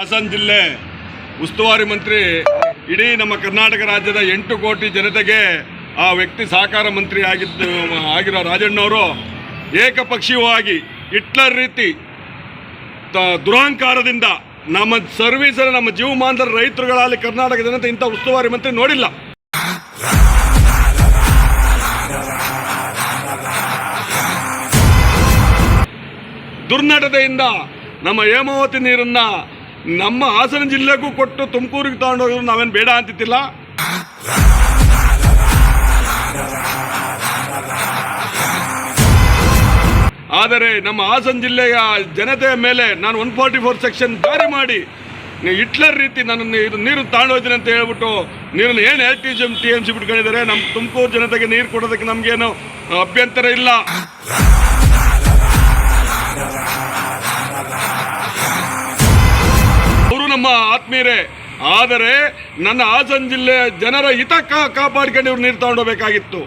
ಹಾಸನ ಜಿಲ್ಲೆ ಉಸ್ತುವಾರಿ ಮಂತ್ರಿ, ಇಡೀ ನಮ್ಮ ಕರ್ನಾಟಕ ರಾಜ್ಯದ ಎಂಟು ಕೋಟಿ ಜನತೆಗೆ ಆ ವ್ಯಕ್ತಿ ಸಹಕಾರ ಮಂತ್ರಿ ಆಗಿದ್ದು, ಆಗಿರೋ ರಾಜಣ್ಣವರು ಏಕಪಕ್ಷೀಯವಾಗಿ ಹಿಟ್ಲರ್ ರೀತಿ ದುರಹಂಕಾರದಿಂದ ನಮ್ಮ ಸರ್ವಿಸ್ ನಮ್ಮ ಜೀವಮಾನದ ರೈತರುಗಳಲ್ಲಿ ಕರ್ನಾಟಕ ಜನತೆ ಇಂಥ ಉಸ್ತುವಾರಿ ಮಂತ್ರಿ ನೋಡಿಲ್ಲ. ದುರ್ನಟತೆಯಿಂದ ನಮ್ಮ ಹೇಮಾವತಿ ನೀರನ್ನ ನಮ್ಮ ಹಾಸನ ಜಿಲ್ಲೆಗೂ ಕೊಟ್ಟು ತುಮಕೂರಿಗೆ ತಗೊಂಡೋಗಿದ್ರು ನಾವೇನು ಬೇಡ ಅಂತಿತ್ತಿಲ್ಲ ಆದರೆ ನಮ್ಮ ಹಾಸನ ಜಿಲ್ಲೆಯ ಜನತೆಯ ಮೇಲೆ ನಾನು ಒನ್ ಫಾರ್ಟಿ ಫೋರ್ ಸೆಕ್ಷನ್ ಜಾರಿ ಮಾಡಿ, ಹಿಟ್ಲರ್ ರೀತಿ ನನ್ನನ್ನು ನೀರು ನೀರು ತಗೊಂಡೋಗ್ತೀನಿ ಅಂತ ಹೇಳ್ಬಿಟ್ಟು ನೀರನ್ನು ಏನು L T M T M C ಬಿಟ್ಕೊಂಡಿದ್ದಾರೆ? ನಮ್ಮ ತುಮಕೂರು ಜನತೆಗೆ ನೀರು ಕೊಡೋದಕ್ಕೆ ನಮಗೇನು ಅಭ್ಯಂತರ ಇಲ್ಲ. ನಮ್ಮ ಆತ್ಮೀಯರೇ, ಆದರೆ ನನ್ನ ಹಾಸನ ಜಿಲ್ಲೆಯ ಜನರ ಹಿತ ಕಾಪಾಡ್ಕೊಂಡು ಇವ್ರು ನೀರು ತಗೊಂಡೋಗ್ಬೇಕಾಗಿತ್ತು.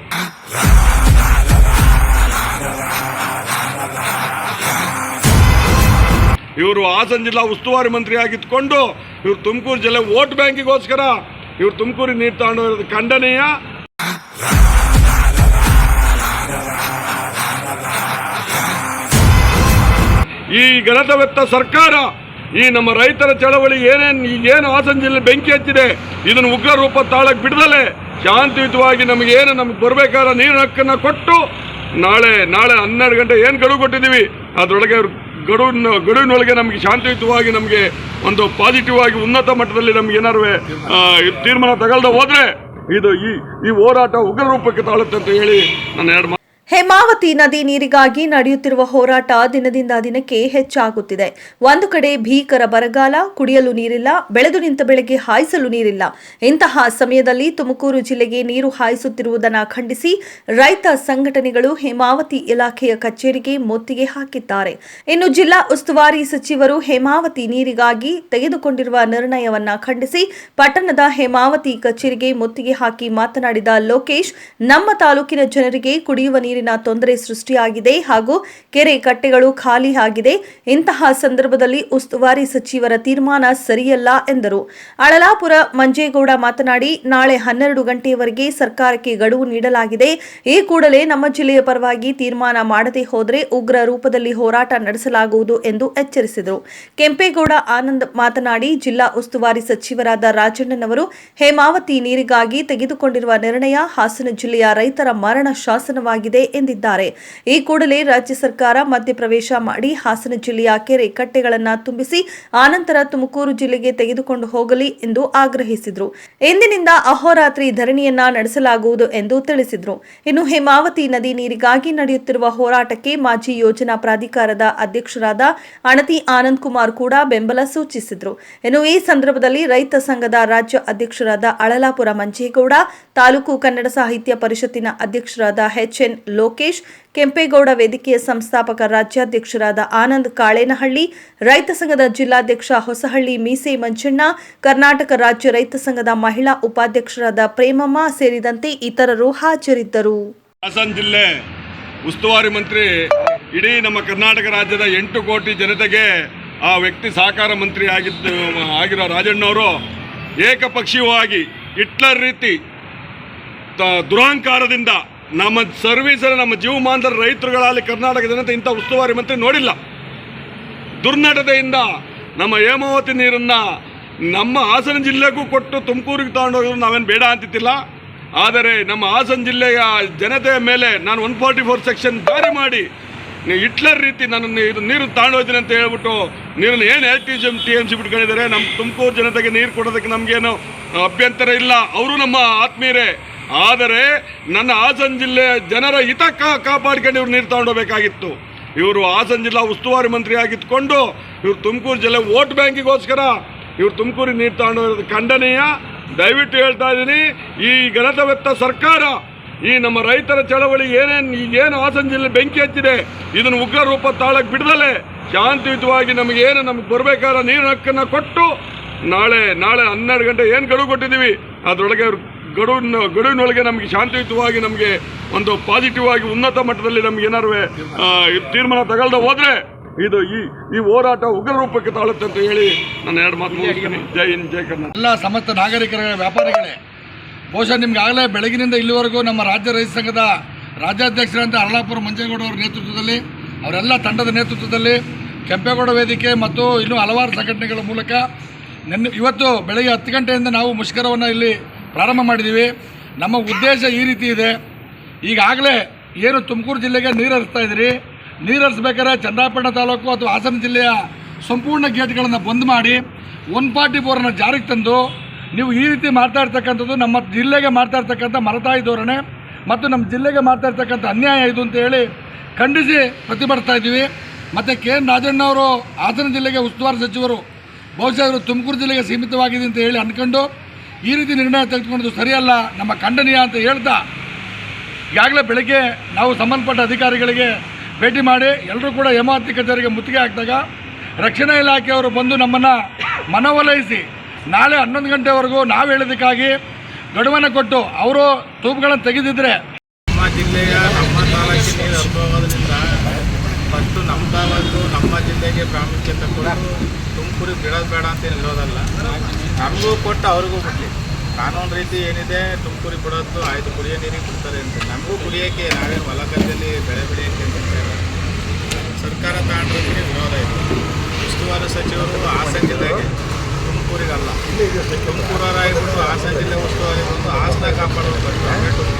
ಇವರು ಹಾಸನ ಜಿಲ್ಲಾ ಉಸ್ತುವಾರಿ ಮಂತ್ರಿ ಆಗಿದ್ಕೊಂಡು ಇವ್ರು ತುಮಕೂರು ಜಿಲ್ಲೆ ವೋಟ್ ಬ್ಯಾಂಕಿಗೋಸ್ಕರ ಇವ್ರು ತುಮಕೂರಿಗೆ ನೀರು ತಗೊಂಡೋಗಿರೋದು ಖಂಡನೀಯ. ಈ ಗಲತವೆತ್ತ ಸರ್ಕಾರ ಈ ನಮ್ಮ ರೈತರ ಚಳವಳಿ ಏನೇನು ಏನು ಹಾಸನ ಜಿಲ್ಲೆ ಬೆಂಕಿ ಹಚ್ಚಿದೆ, ಇದನ್ನು ಉಗ್ರ ರೂಪ ತಾಳಕ್ಕೆ ಬಿಡದಲೆ, ಶಾಂತಿಯುತವಾಗಿ ನಮಗೆ ಏನು ನಮ್ಗೆ ಬರಬೇಕಾದ ನೀರಿನ ಹಕ್ಕನ್ನು ಕೊಟ್ಟು ನಾಳೆ ನಾಳೆ ಹನ್ನೆರಡು ಗಂಟೆ ಏನು ಗಡುವು ಕೊಟ್ಟಿದ್ದೀವಿ, ಅದರೊಳಗೆ ಗಡುವಿನ, ಗಡುವಿನೊಳಗೆ ನಮಗೆ ಶಾಂತಿಯುತವಾಗಿ ನಮಗೆ ಒಂದು ಪಾಸಿಟಿವ್ ಆಗಿ ಉನ್ನತ ಮಟ್ಟದಲ್ಲಿ ನಮ್ಗೆ ಏನಾರು ತೀರ್ಮಾನ ತಗೊಳ್ದೆ ಹೋದ್ರೆ ಇದು ಈ ಈ ಹೋರಾಟ ಉಗ್ರ ರೂಪಕ್ಕೆ ತಾಳುತ್ತೆ ಅಂತ ಹೇಳಿ ನಾನು ಎರಡು ಹೇಮಾವತಿ ನದಿ ನೀರಿಗಾಗಿ ನಡೆಯುತ್ತಿರುವ ಹೋರಾಟ ದಿನದಿಂದ ದಿನಕ್ಕೆ ಹೆಚ್ಚಾಗುತ್ತಿದೆ. ಒಂದು ಕಡೆ ಭೀಕರ ಬರಗಾಲ, ಕುಡಿಯಲು ನೀರಿಲ್ಲ, ಬೆಳೆದು ನಿಂತ ಬೆಳೆಗೆ ಹಾಯಿಸಲು ನೀರಿಲ್ಲ. ಇಂತಹ ಸಮಯದಲ್ಲಿ ತುಮಕೂರು ಜಿಲ್ಲೆಗೆ ನೀರು ಹಾಯಿಸುತ್ತಿರುವುದನ್ನು ಖಂಡಿಸಿ ರೈತ ಸಂಘಟನೆಗಳು ಹೇಮಾವತಿ ಇಲಾಖೆಯ ಕಚೇರಿಗೆ ಮುತ್ತಿಗೆ ಹಾಕಿದ್ದಾರೆ. ಇನ್ನು ಜಿಲ್ಲಾ ಉಸ್ತುವಾರಿ ಸಚಿವರು ಹೇಮಾವತಿ ನೀರಿಗಾಗಿ ತೆಗೆದುಕೊಂಡಿರುವ ನಿರ್ಣಯವನ್ನ ಖಂಡಿಸಿ ಪಟ್ಟಣದ ಹೇಮಾವತಿ ಕಚೇರಿಗೆ ಮುತ್ತಿಗೆ ಹಾಕಿ ಮಾತನಾಡಿದ ಲೋಕೇಶ್, ನಮ್ಮ ತಾಲೂಕಿನ ಜನರಿಗೆ ಕುಡಿಯುವ ನೀರಿನ ತೊಂದರೆ ಸೃಷ್ಟಿಯಾಗಿದೆ ಹಾಗೂ ಕೆರೆ ಕಟ್ಟೆಗಳು ಖಾಲಿ ಆಗಿದೆ. ಇಂತಹ ಸಂದರ್ಭದಲ್ಲಿ ಉಸ್ತುವಾರಿ ಸಚಿವರ ತೀರ್ಮಾನ ಸರಿಯಲ್ಲ ಎಂದರು. ಅಳಲಾಪುರ ಮಂಜೇಗೌಡ ಮಾತನಾಡಿ, ನಾಳೆ ಹನ್ನೆರಡು ಗಂಟೆಯವರೆಗೆ ಸರ್ಕಾರಕ್ಕೆ ಗಡುವು ನೀಡಲಾಗಿದೆ. ಈ ಕೂಡಲೇ ನಮ್ಮ ಜಿಲ್ಲೆಯ ಪರವಾಗಿ ತೀರ್ಮಾನ ಮಾಡದೆ ಹೋದರೆ ಉಗ್ರ ರೂಪದಲ್ಲಿ ಹೋರಾಟ ನಡೆಸಲಾಗುವುದು ಎಂದು ಎಚ್ಚರಿಸಿದರು. ಕೆಂಪೇಗೌಡ ಆನಂದ್ ಮಾತನಾಡಿ, ಜಿಲ್ಲಾ ಉಸ್ತುವಾರಿ ಸಚಿವರಾದ ರಾಜಣ್ಣನವರು ಹೇಮಾವತಿ ನೀರಿಗಾಗಿ ತೆಗೆದುಕೊಂಡಿರುವ ನಿರ್ಣಯ ಹಾಸನ ಜಿಲ್ಲೆಯ ರೈತರ ಮರಣ ಶಾಸನವಾಗಿದೆ ಎಂದಿದ್ದಾರೆ. ಈ ಕೂಡಲೇ ರಾಜ್ಯ ಸರ್ಕಾರ ಮಧ್ಯಪ್ರವೇಶ ಮಾಡಿ ಹಾಸನ ಜಿಲ್ಲೆಯ ಕೆರೆ ಕಟ್ಟೆಗಳನ್ನು ತುಂಬಿಸಿ ಆನಂತರ ತುಮಕೂರು ಜಿಲ್ಲೆಗೆ ತೆಗೆದುಕೊಂಡು ಹೋಗಲಿ ಎಂದು ಆಗ್ರಹಿಸಿದರು. ಇಂದಿನಿಂದ ಅಹೋರಾತ್ರಿ ಧರಣಿಯನ್ನ ನಡೆಸಲಾಗುವುದು ಎಂದು ತಿಳಿಸಿದರು. ಇನ್ನು ಹೇಮಾವತಿ ನದಿ ನೀರಿಗಾಗಿ ನಡೆಯುತ್ತಿರುವ ಹೋರಾಟಕ್ಕೆ ಮಾಜಿ ಯೋಜನಾ ಪ್ರಾಧಿಕಾರದ ಅಧ್ಯಕ್ಷರಾದ ಅಣತಿ ಆನಂದ್ ಕುಮಾರ್ ಕೂಡ ಬೆಂಬಲ ಸೂಚಿಸಿದರು. ಇನ್ನು ಈ ಸಂದರ್ಭದಲ್ಲಿ ರೈತ ಸಂಘದ ರಾಜ್ಯ ಅಧ್ಯಕ್ಷರಾದ ಅಳಲಾಪುರ ಮಂಜೇಗೌಡ, ತಾಲೂಕು ಕನ್ನಡ ಸಾಹಿತ್ಯ ಪರಿಷತ್ತಿನ ಅಧ್ಯಕ್ಷರಾದ ಎಚ್ಎನ್ ಲೋಕೇಶ್, ಕೆಂಪೇಗೌಡ ವೇದಿಕೆಯ ಸಂಸ್ಥಾಪಕ ರಾಜ್ಯಾಧ್ಯಕ್ಷರಾದ ಆನಂದ್ ಕಾಳೇನಹಳ್ಳಿ, ರೈತ ಸಂಘದ ಜಿಲ್ಲಾಧ್ಯಕ್ಷ ಹೊಸಹಳ್ಳಿ ಮೀಸೆ ಮಂಚಣ್ಣ ಕರ್ನಾಟಕ ರಾಜ್ಯ ರೈತ ಸಂಘದ ಮಹಿಳಾ ಉಪಾಧ್ಯಕ್ಷರಾದ ಪ್ರೇಮಮ್ಮ ಸೇರಿದಂತೆ ಇತರರು ಹಾಜರಿದ್ದರು. ಹಾಸನ ಜಿಲ್ಲೆ ಉಸ್ತುವಾರಿ ಮಂತ್ರಿ, ಇಡೀ ನಮ್ಮ ಕರ್ನಾಟಕ ರಾಜ್ಯದ ಎಂಟು ಕೋಟಿ ಜನತೆಗೆ ಆ ವ್ಯಕ್ತಿ ಸಹಕಾರ ಮಂತ್ರಿ ಆಗಿದ್ದು, ಆಗಿರೋ ರಾಜಣ್ಣವರು ಏಕಪಕ್ಷೀಯವಾಗಿ ಹಿಟ್ಲರ್ ರೀತಿ ದುರಹಂಕಾರದಿಂದ ನಮ್ಮ ಸರ್ವಿಸ್ ನಮ್ಮ ಜೀವಮಾನದ ರೈತರುಗಳಲ್ಲಿ ಕರ್ನಾಟಕ ಜನತೆ ಇಂಥ ಉಸ್ತುವಾರಿ ಮಂತ್ರಿ ನೋಡಿಲ್ಲ. ದುರ್ನಡತೆಯಿಂದ ನಮ್ಮ ಹೇಮಾವತಿ ನೀರನ್ನು ನಮ್ಮ ಹಾಸನ ಜಿಲ್ಲೆಗೂ ಕೊಟ್ಟು ತುಮಕೂರಿಗೆ ತಗೊಂಡೋಗಿದ್ರು ನಾವೇನು ಬೇಡ ಅಂತಿತ್ತಿಲ್ಲ ಆದರೆ ನಮ್ಮ ಹಾಸನ ಜಿಲ್ಲೆಯ ಜನತೆಯ ಮೇಲೆ ನಾನು ಒನ್ ಫಾರ್ಟಿ ಫೋರ್ ಸೆಕ್ಷನ್ ಜಾರಿ ಮಾಡಿ ಹಿಟ್ಲರ್ ರೀತಿ ನನ್ನ ನೀರು ನೀರು ತಗೊಂಡೋಗ್ತೀನಿ ಅಂತ ಹೇಳ್ಬಿಟ್ಟು ನೀರನ್ನು ಏನು L T G T M C ಬಿಟ್ಕೊಂಡಿದ್ದಾರೆ. ನಮ್ಮ ತುಮಕೂರು ಜನತೆಗೆ ನೀರು ಕೊಡೋದಕ್ಕೆ ನಮಗೇನು ಅಭ್ಯಂತರ ಇಲ್ಲ. ಅವರು ನಮ್ಮ ಆತ್ಮೀಯರೇ ಆದರೆ ನನ್ನ ಹಾಸನ ಜಿಲ್ಲೆ ಜನರ ಹಿತ ಕಾಪಾಡ್ಕೊಂಡು ಇವ್ರು ನೀರು ತಗೊಂಡೋಗ್ಬೇಕಾಗಿತ್ತು ಇವರು ಹಾಸನ ಜಿಲ್ಲಾ ಉಸ್ತುವಾರಿ ಮಂತ್ರಿ ಆಗಿದ್ಕೊಂಡು ಇವರು ತುಮಕೂರು ಜಿಲ್ಲೆ ವೋಟ್ ಬ್ಯಾಂಕಿಗೋಸ್ಕರ ಇವರು ತುಮಕೂರಿಗೆ ನೀರು ತಗೊಂಡೋಗಿರೋದು ಖಂಡನೀಯ. ದಯವಿಟ್ಟು ಹೇಳ್ತಾ ಇದ್ದೀನಿ, ಈ ಗಣತವೆತ್ತ ಸರ್ಕಾರ, ಈ ನಮ್ಮ ರೈತರ ಚಳವಳಿ ಏನೇನು ಏನು ಹಾಸನ ಜಿಲ್ಲೆ ಬೆಂಕಿ ಹಚ್ಚಿದೆ, ಇದನ್ನು ಉಗ್ರ ರೂಪ ತಾಳಕ್ಕೆ ಬಿಡದಲೆ, ಶಾಂತಿಯುತವಾಗಿ ನಮಗೆ ಏನು, ನಮ್ಗೆ ಬರಬೇಕಾದ ನೀರಿನ ಹಕ್ಕನ್ನು ಕೊಟ್ಟು ನಾಳೆ ನಾಳೆ ಹನ್ನೆರಡು ಗಂಟೆ ಏನು ಗಡುವು ಕೊಟ್ಟಿದ್ದೀವಿ, ಅದರೊಳಗೆ ಅವ್ರು ಗಡುವಿನ ಗಡುವಿನೊಳಗೆ ನಮಗೆ ಶಾಂತಿಯುತವಾಗಿ ನಮಗೆ ಒಂದು ಪಾಸಿಟಿವ್ ಆಗಿ ಉನ್ನತ ಮಟ್ಟದಲ್ಲಿ ನಮ್ಗೆ ಏನಾರು ತೀರ್ಮಾನ ತಗೊಳ್ದೆ ಹೋದ್ರೆ ಇದು ಈ ಈ ಹೋರಾಟ ಉಗ್ರ ರೂಪಕ್ಕೆ ತಾಳುತ್ತೆ ಅಂತ ಹೇಳಿ ನಾನು ಎರಡು ಮಾತು ಜೈ ಹಿಂದ್, ಜೈ ಕರ್ನಾಟಕ. ಎಲ್ಲ ಸಮಸ್ತ ನಾಗರಿಕರ ವ್ಯಾಪಾರಿಗಳೇ, ಬಹುಶಃ ನಿಮ್ಗೆ ಆಗಲೇ ಬೆಳಗಿನಿಂದ ಇಲ್ಲಿವರೆಗೂ ನಮ್ಮ ರಾಜ್ಯ ರೈತ ಸಂಘದ ರಾಜ್ಯಾಧ್ಯಕ್ಷರಂತ ಅರಳಾಪುರ ಮಂಜೇಗೌಡ ಅವರ ನೇತೃತ್ವದಲ್ಲಿ, ಅವರೆಲ್ಲ ತಂಡದ ನೇತೃತ್ವದಲ್ಲಿ ಕೆಂಪೇಗೌಡ ವೇದಿಕೆ ಮತ್ತು ಇನ್ನೂ ಹಲವಾರು ಸಂಘಟನೆಗಳ ಮೂಲಕ ನೆನ್ನೆ, ಇವತ್ತು ಬೆಳಗ್ಗೆ ಹತ್ತು ಗಂಟೆಯಿಂದ ನಾವು ಮುಷ್ಕರವನ್ನು ಇಲ್ಲಿ ಪ್ರಾರಂಭ ಮಾಡಿದ್ದೀವಿ ನಮ್ಮ ಉದ್ದೇಶ ಈ ರೀತಿ ಇದೆ. ಈಗಾಗಲೇ ಏನು ತುಮಕೂರು ಜಿಲ್ಲೆಗೆ ನೀರು ಹರಿಸ್ತಾ ಇದ್ದೀರಿ ನೀರು ಹರಿಸ್ಬೇಕಾದ್ರೆ ಚನ್ನರಾಯಪಟ್ಟಣ ತಾಲೂಕು ಅಥವಾ ಹಾಸನ ಜಿಲ್ಲೆಯ ಸಂಪೂರ್ಣ ಗೇಟ್ಗಳನ್ನು ಬಂದ್ ಮಾಡಿ ಒನ್ ಫಾರ್ಟಿ ಫೋರನ್ನು ಜಾರಿಗೆ ತಂದು ನೀವು ಈ ರೀತಿ ಮಾಡ್ತಾ ಇರ್ತಕ್ಕಂಥದ್ದು ನಮ್ಮ ಜಿಲ್ಲೆಗೆ ಮಾಡ್ತಾ ಇರ್ತಕ್ಕಂಥ ಮರತಾಯಿ ಧೋರಣೆ ಮತ್ತು ನಮ್ಮ ಜಿಲ್ಲೆಗೆ ಮಾಡ್ತಾ ಇರ್ತಕ್ಕಂಥ ಅನ್ಯಾಯ ಇದು ಅಂತ ಹೇಳಿ ಖಂಡಿಸಿ ಪ್ರತಿಭಟಿಸ್ತಾ ಇದ್ದೀವಿ. ಮತ್ತು ಕೆ ಎನ್ ರಾಜಣ್ಣ ಅವರು ಹಾಸನ ಜಿಲ್ಲೆಗೆ ಉಸ್ತುವಾರಿ ಸಚಿವರು ಬಹುಶಃ ಅವರು ತುಮಕೂರು ಜಿಲ್ಲೆಗೆ ಸೀಮಿತವಾಗಿದೆ ಅಂತ ಹೇಳಿ ಅಂದ್ಕೊಂಡು ಈ ರೀತಿ ನಿರ್ಣಯ ತೆಗೆದುಕೊಳ್ಳೋದು ಸರಿಯಲ್ಲ, ನಮ್ಮ ಖಂಡನೀಯ ಅಂತ ಹೇಳ್ತಾ ಈಗಾಗಲೇ ಬೆಳಗ್ಗೆ ನಾವು ಸಂಬಂಧಪಟ್ಟ ಅಧಿಕಾರಿಗಳಿಗೆ ಭೇಟಿ ಮಾಡಿ ಎಲ್ಲರೂ ಕೂಡ ಹೇಮಾವತಿ ಕಚೇರಿಗೆ ಮುತ್ತಿಗೆ ಹಾಕಿದಾಗ ರಕ್ಷಣಾ ಇಲಾಖೆಯವರು ಬಂದು ನಮ್ಮನ್ನು ಮನವೊಲಯಿಸಿ ನಾಳೆ ಹನ್ನೊಂದು ಗಂಟೆವರೆಗೂ ನಾವು ಹೇಳೋದಕ್ಕಾಗಿ ಗಡುವನ್ನು ಕೊಟ್ಟು ಅವರು ತೂಪುಗಳನ್ನು ತೆಗೆದಿದ್ರೆ ನಮ್ಮ ಜಿಲ್ಲೆಯ ನಮ್ಮ ತಾಲೂಕಿನ ಅನುಭವದಿಂದ ಫಸ್ಟು ನಮ್ಮ ತಾಲೂಕು, ನಮ್ಮ ಜಿಲ್ಲೆಗೆ ಪ್ರಾಮುಖ್ಯತೆ ಕೊಟ್ಟು ತುಮಕೂರಿಗೆ ಬಿಡೋದು ಬೇಡ ಅಂತ ಏನು ಇರೋದಲ್ಲ. ನಮಗೂ ಕೊಟ್ಟು ಅವ್ರಿಗೂ ಬಿಡಲಿ ಕಾನೂನು ರೀತಿ ಏನಿದೆ, ತುಮಕೂರಿಗೆ ಬಿಡೋದು, ಆಯ್ತು ಕುರಿಯ ನೀರಿಗೆ ಕೊಡ್ತಾರೆ ಅಂತ. ನಮಗೂ ಕುಡಿಯೋಕ್ಕೆ ನಾವೇನು ಹೊಲ ಗದ್ದೆಯಲ್ಲಿ ಬೆಳೆ ಬೆಳೆಯೋಕ್ಕೆ. ಸರ್ಕಾರ ತಗೊಂಡ್ರೆ ವಿರೋಧ ಇದೆ. ಉಸ್ತುವಾರಿ ಸಚಿವರು ಹಾಸನ ಜಿಲ್ಲೆಗೆ ತುಮಕೂರಿಗಲ್ಲ. ತುಮಕೂರವರಾಗಿಬಿಟ್ಟು ಹಾಸನ ಜಿಲ್ಲೆ ಉಸ್ತುವಾರಿ ಬಂದು ಹಾಸನ ಕಾಪಾಡೋದು ಬಂದು